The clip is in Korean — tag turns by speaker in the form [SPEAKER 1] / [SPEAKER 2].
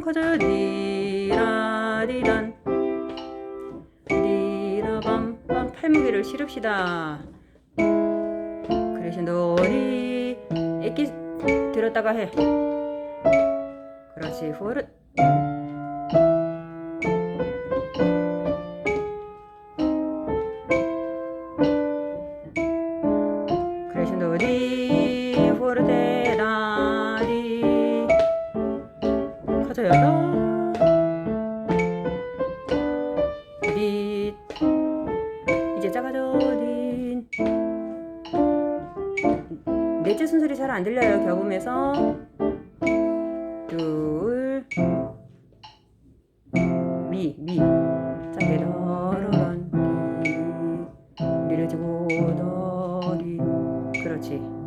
[SPEAKER 1] 커져요. 리라리란. 리라밤밤 팔무게를 실읍시다. 그러시 놀이 애기 들었다가 해. 그렇지 후르 그러신도 리 포르테 커져요. 리 이제 작아져. 린 넷째 순서리 잘 안 들려요 겨음에서. 둘 미 미. 작게 더러런 리 리를 주고 더리. 그렇지